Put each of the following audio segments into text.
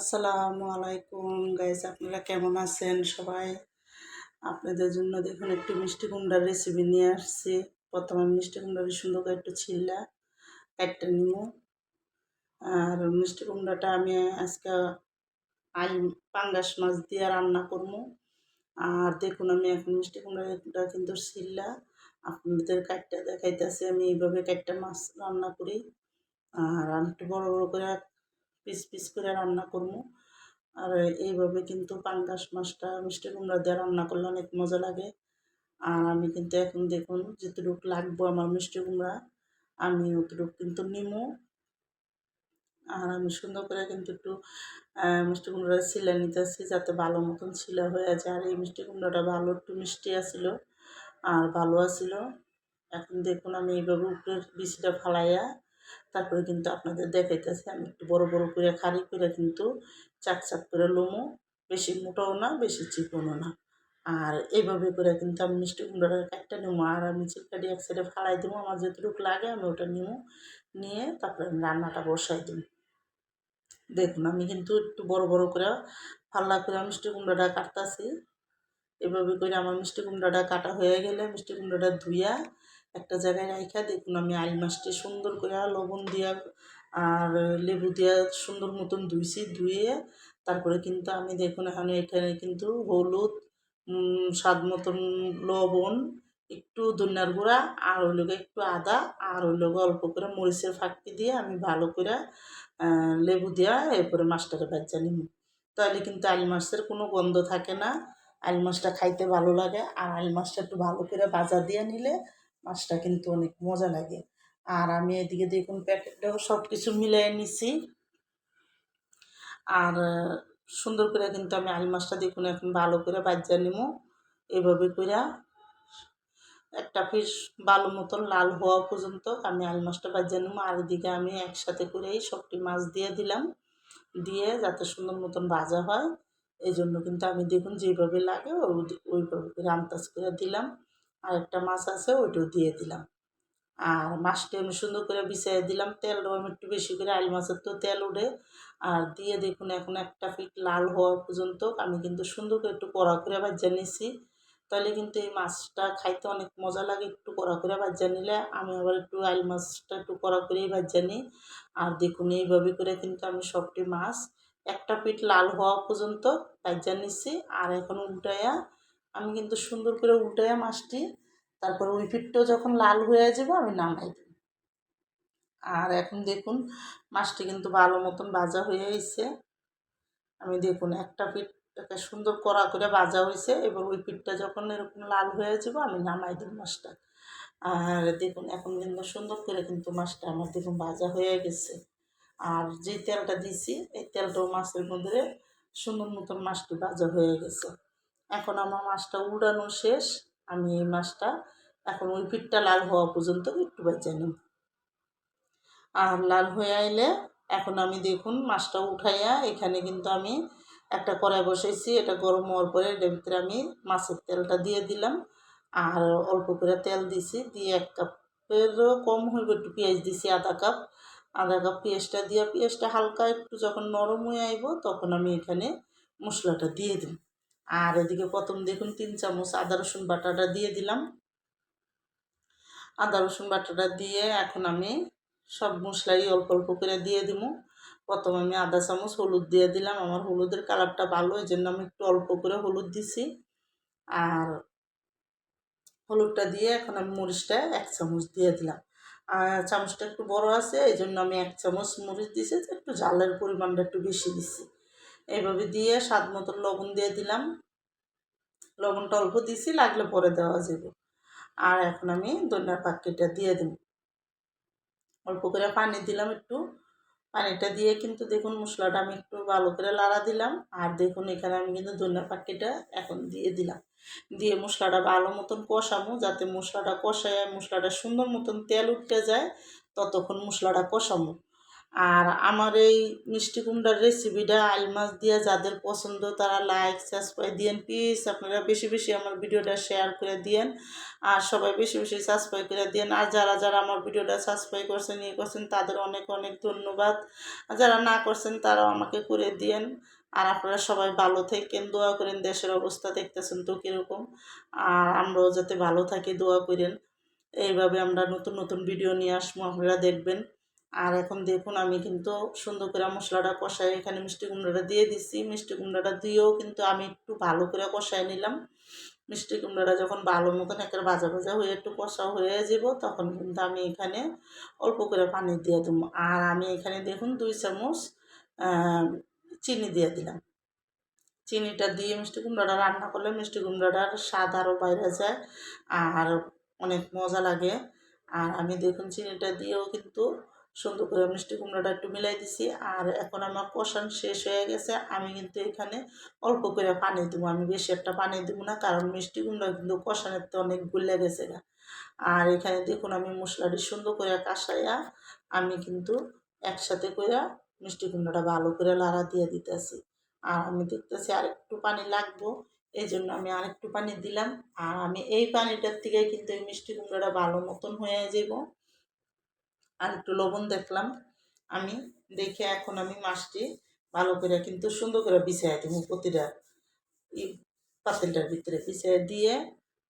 আসসালামু আলাইকুম। গাইজ আপনারা কেমন আছেন? সবাই আপনাদের জন্য দেখুন একটু মিষ্টি কুমড়ার রেসিপি নিয়ে আসছি। প্রথমে মিষ্টি কুমড়ার সুন্দর করে একটু ছিল্লা একটা নিমু। আর মিষ্টি কুমড়াটা আমি আজকে আই, পাঙ্গাস মাছ দিয়ে রান্না করব। আর দেখুন আমি এখন মিষ্টি কুমড়াটা কিন্তু ছিল্লা আপনাদের কাটটা দেখাইতেছি, আমি এইভাবে কাটটা মাছ রান্না করি। আর আমি একটু বড়ো বড়ো করে পিস পিস করে রান্না করব। আর এইভাবে কিন্তু পাঙ্গাস মাছটা, মিষ্টি কুমড়া দিয়ে রান্না করলে অনেক মজা লাগে। আর আমি কিন্তু এখন দেখুন যেটুকু লাগবো আমার মিষ্টি কুমড়া, আমি অতটুকু কিন্তু নিমো। আর আমি সুন্দর করে কিন্তু একটু মিষ্টি কুমড়া ছিলে নিতেছি যাতে ভালো মতন ছিলা হয়ে যায়। আর এই মিষ্টি কুমড়াটা ভালো একটু মিষ্টি আসিল আর ভালো আসিল। এখন দেখুন আমি এইভাবে উপরের বিচিটা ফালাইয়া তারপরে কিন্তু আপনাদের দেখাইতেছি, আমি একটু বড় বড় করে খারি করে কিন্তু চাক চাক করে লোমো। বেশি মোটাও না, বেশি চিকনও না। আর এইভাবে করে কিন্তু আমি মিষ্টি কুমড়াটা কাটটা নেব। আর আমি চিপকাটি এক সাইডে ফালাই দেবো, আমার যেটুকু লাগে আমি ওটা নেব। নিয়ে তারপরে আমি রান্নাটা বসাই দেবো দেখুন, আমি কিন্তু একটু বড় বড় করে ফাল্লা করে মিষ্টি কুমড়াটা কাটতাছি। এভাবে করে আমার মিষ্টি কুমড়াটা কাটা হয়ে গেলে মিষ্টি কুমড়াটা ধুইয়া একটা জায়গায় রাইখা, দেখুন আমি আইল মাছটি সুন্দর করে লবণ দিয়া আর লেবু দিয়া সুন্দর মতন ধুইছি ধুয়ে তারপরে কিন্তু আমি দেখুন এখানে এখানে কিন্তু হলুদ স্বাদ মতন লবণ, একটু ধনিয়ার গুঁড়া আর ওই লোক একটু আদা আর ওই লোক অল্প করে মরিচের ফাঁকি দিয়ে আমি ভালো করে লেবু দিয়া এরপরে মাছটাকে বাচ্চা নিব তাহলে কিন্তু আইল মাছের কোনো গন্ধ থাকে না। আইল মাছটা খাইতে ভালো লাগে আর আইল মাছটা একটু ভালো করে বাজা দিয়ে নিলে মাছটা কিন্তু অনেক মজা লাগে। আর আমি এদিকে দেখুন প্যাকেটটাও সব কিছু মিলিয়ে নিছি। আর, সুন্দর করে কিন্তু আমি আল মাছটা দেখুন এখন ভালো করে বাজ্যা নিমো। এভাবে করে একটা পিস ভালো মতন লাল হওয়া পর্যন্ত আমি আল মাছটা বাজ্যা নিমো। আর এদিকে আমি একসাথে করেই সবটি মাছ দিয়ে দিলাম। দিয়ে যাতে সুন্দর মতন ভাজা হয়। এই জন্য কিন্তু আমি দেখুন যেভাবে লাগে ওইভাবে করে আমতাজ করে দিলাম। আর একটা মাছ আছে, ওইটাও দিয়ে দিলাম। আর মাছটা আমি সুন্দর করে বিছিয়ে দিলাম তেলটাও আমি একটু বেশি করে আইল মাছের তো তেল উঠে আর দিয়ে দেখুন, এখন একটা ফিট লাল হওয়া পর্যন্ত আমি কিন্তু সুন্দর করে একটু কড়া করে বাজ্যা নিয়েছি তাহলে কিন্তু এই মাছটা খাইতে অনেক মজা লাগে একটু কড়া করে বাজ্যা নিলে। আমি আবার একটু আইল মাছটা একটু কড়া করেই বাজ্যা নিই। আর দেখুন, এইভাবে করে কিন্তু আমি সবটি মাছ একটা পিঠ লাল হওয়া পর্যন্ত বাজ্যা নিছি। আর এখন উল্টাইয়া আমি কিন্তু সুন্দর করে উল্টাইয়া মাছটি, তারপর ওই পিঠটাও যখন লাল হয়ে যাবে আমি নামাই দিই আর এখন দেখুন, মাছটি কিন্তু ভালো মতন ভাজা হয়ে গেছে। আমি দেখুন, একটা পিঠটাকে সুন্দর কড়া করে ভাজা হয়েছে, এবার ওই পিঠটা যখন এরকম লাল হয়ে যাব আমি নামাই দিই মাছটা। আর দেখুন, এখন কিন্তু সুন্দর করে কিন্তু মাছটা আমার দেখুন ভাজা হয়ে গেছে। আর যে তেলটা দিছি, এই তেলটাও মাছের মধ্যে সুন্দর মতন মাছটি ভাজা হয়ে গেছে। এখন আমার মাছটা উড়ানো শেষ। আমি এই মাছটা এখন ওই পিঠটা লাল হওয়া পর্যন্ত একটু বেঁচে নিই আর লাল হয়ে আইলে এখন আমি দেখুন মাছটা উঠাইয়া এখানে কিন্তু আমি একটা কড়াই বসাইছি। এটা গরম হওয়ার পরে এটার ভিতরে আমি মাছের তেলটা দিয়ে দিলাম। আর অল্প করে তেল দিছি। দিয়ে এক কাপেরও কম হইব একটু পেঁয়াজ দিছি, আধা কাপ। আধা কাপ পেঁয়াজটা দিয়ে, পেঁয়াজটা হালকা একটু যখন নরম হয়ে আইব তখন আমি এখানে মশলাটা দিয়ে দিই আর এদিকে প্রথম দেখুন তিন চামচ আদা, রসুন বাটাটা দিয়ে দিলাম। আদা, রসুন বাটাটা দিয়ে এখন আমি সব মশলাই অল্প অল্প করে দিয়ে দিব। প্রথম আমি আদা চামচ হলুদ দিয়ে দিলাম। আমার হলুদের কালারটা ভালো এই জন্য আমি একটু অল্প করে হলুদ দিছি। আর হলুদটা দিয়ে এখন আমি মরিচটা এক চামচ দিয়ে দিলাম। আর চামচটা একটু বড় আছে এই জন্য আমি এক চামচ মরিচ দিছি, একটু জালের পরিমাণটা একটু বেশি দিছি। এইভাবে দিয়ে স্বাদ মতন লবণ দিয়ে দিলাম। লবণটা অল্প দিছি, লাগলে পরে দেওয়া যাবে। আর এখন আমি ধনিয়ার পাখিটা দিয়ে দেব। অল্প করে পানি দিলাম একটু। পানিটা দিয়ে কিন্তু দেখুন মশলাটা আমি একটু ভালো করে লাড়া দিলাম। আর দেখুন এখানে আমি কিন্তু ধনিয়া পাখিটা এখন দিয়ে দিলাম। দিয়ে মশলাটা ভালো মতন কষামো যাতে মশলাটা কষায় মশলাটা সুন্দর মতন তেল উঠতে যায়, ততক্ষণ মশলাটা কষামো আর আমার এই মিষ্টি কুমড়ার রেসিপিটা আইল মাছ দিয়ে যাদের পছন্দ তারা লাইক সাবস্ক্রাইব দিয়েন প্লিজ আপনারা বেশি বেশি আমার ভিডিওটা শেয়ার করে দিয়েন আর সবাই বেশি বেশি সাবস্ক্রাইব করে দিয়েন। আর যারা যারা আমার ভিডিওটা সাবস্ক্রাইব করছেন ইয়ে করছেন, তাদের অনেক অনেক ধন্যবাদ। যারা না করছেন, তারাও আমাকে করে দিয়েন। আর আপনারা সবাই ভালো থাকেন, দোয়া করেন, দেশের অবস্থা দেখতেছেন তো কীরকম। আর আমরাও যাতে ভালো থাকি, দোয়া করেন। এইভাবে আমরা নতুন নতুন ভিডিও নিয়ে আসব, আপনারা দেখবেন। আর এখন দেখুন আমি কিন্তু সুন্দর করে মশলাটা কষাই এখানে মিষ্টি কুমড়াটা দিয়ে দিচ্ছি মিষ্টি কুমড়াটা দিয়েও কিন্তু আমি একটু ভালো করে কষাই নিলাম। মিষ্টি কুমড়াটা যখন ভালো মতন একটা ভাজা ভাজা হয়ে একটু কষা হয়ে যাব, তখন কিন্তু আমি এখানে অল্প করে পানি দিয়ে দেবো। আর আমি এখানে দেখুন দুই চামচ চিনি দিয়ে দিলাম। চিনিটা দিয়ে মিষ্টি কুমড়াটা রান্না করলে মিষ্টি কুমড়াটার স্বাদ আরও বাইরে যায় আর অনেক মজা লাগে। আর আমি দেখুন চিনিটা দিয়েও কিন্তু সুন্দর করে মিষ্টি কুমড়োটা একটু মিলাই দিছি। আর এখন আমার কষান শেষ হয়ে গেছে। আমি কিন্তু এখানে অল্প করে পানি দেবো। আমি বেশি একটা পানি দেবো না, কারণ মিষ্টি কুমড়া কিন্তু কষানের তো অনেক গুলে গেছে গা। আর এখানে দেখুন আমি মশলাটি সুন্দর করে কাঁসাইয়া আমি কিন্তু একসাথে করে মিষ্টি কুমড়োটা ভালো করে লাড়া দিয়ে দিতেছি। আর আমি দেখতেছি আর একটু পানি লাগবো এই জন্য আমি আরেকটু পানি দিলাম। আর আমি এই পানিটার থেকে কিন্তু এই মিষ্টি কুমড়োটা ভালো মতন হয়ে যাব আর একটু লবণ দেখলাম। আমি দেখে এখন আমি মাছটি ভালো করে কিন্তু সুন্দর করে বিছাই দিব প্রতিটা পাতিলটার ভিতরে বিছাই দিয়ে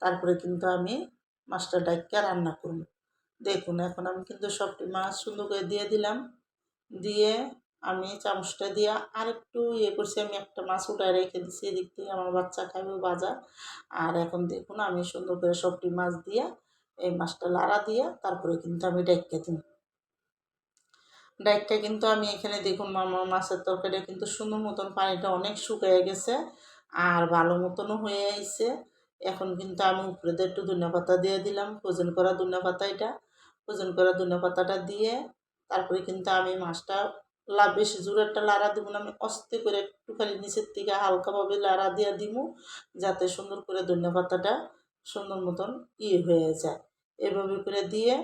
তারপরে কিন্তু আমি মাছটা ডাইকা রান্না করব। দেখুন, এখন আমি কিন্তু সবটি মাছ সুন্দর করে দিয়ে দিলাম। দিয়ে আমি চামচটা দিয়ে আর একটু ইয়ে করছি, আমি একটা মাছ উঠায় রেখে দিচ্ছি এদিক থেকে আমার বাচ্চা খাইবে বাজা আর এখন দেখুন, আমি সুন্দর করে সবটি মাছ দিয়ে এই মাছটা লাড়া দিয়ে তারপরে কিন্তু আমি ডাইকা দিই ডাইটটা কিন্তু আমি এখানে দেখুন মামা মাছের তরকারিটা কিন্তু সুন্দর মতন পানিটা অনেক শুকিয়ে গেছে আর ভালো মতনও হয়ে আইছে। এখন কিন্তু আমি উপরে একটু ধনিয়া পাতা দিয়ে দিলাম ওজন করা ধনিয়া পাতা এটা। ওজন করা ধনিয়া পাতাটা দিয়ে তারপরে কিন্তু আমি মাছটা লা বেশি জোরে একটা লাড়া দিব না, আমি অস্তে করে একটুখানি নিচের থেকে হালকাভাবে লাড়া দিয়ে দিব যাতে সুন্দর করে ধনিয়া পাতাটা সুন্দর মতন ইয়ে হয়ে যায়। এভাবে করে দিয়ে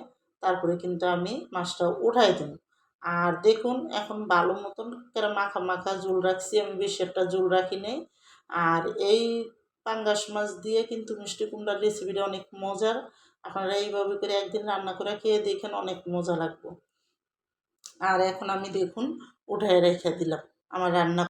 তারপরে কিন্তু আমি মাছটা উঠাই দেবো আর দেখুন, এখন ভালো মতন মাখা মাখা ঝুল রাখছি। আমি বেশি একটা ঝুল রাখি নেই। আর এই পাঙ্গাস মাছ দিয়ে কিন্তু মিষ্টি কুমড়ার রেসিপিটা অনেক মজার। আপনারা এইভাবে করে একদিন রান্না করে খেয়ে দেখেন, অনেক মজা লাগবে। আর এখন আমি দেখুন, উঠায় রেখে দিলাম আমার রান্না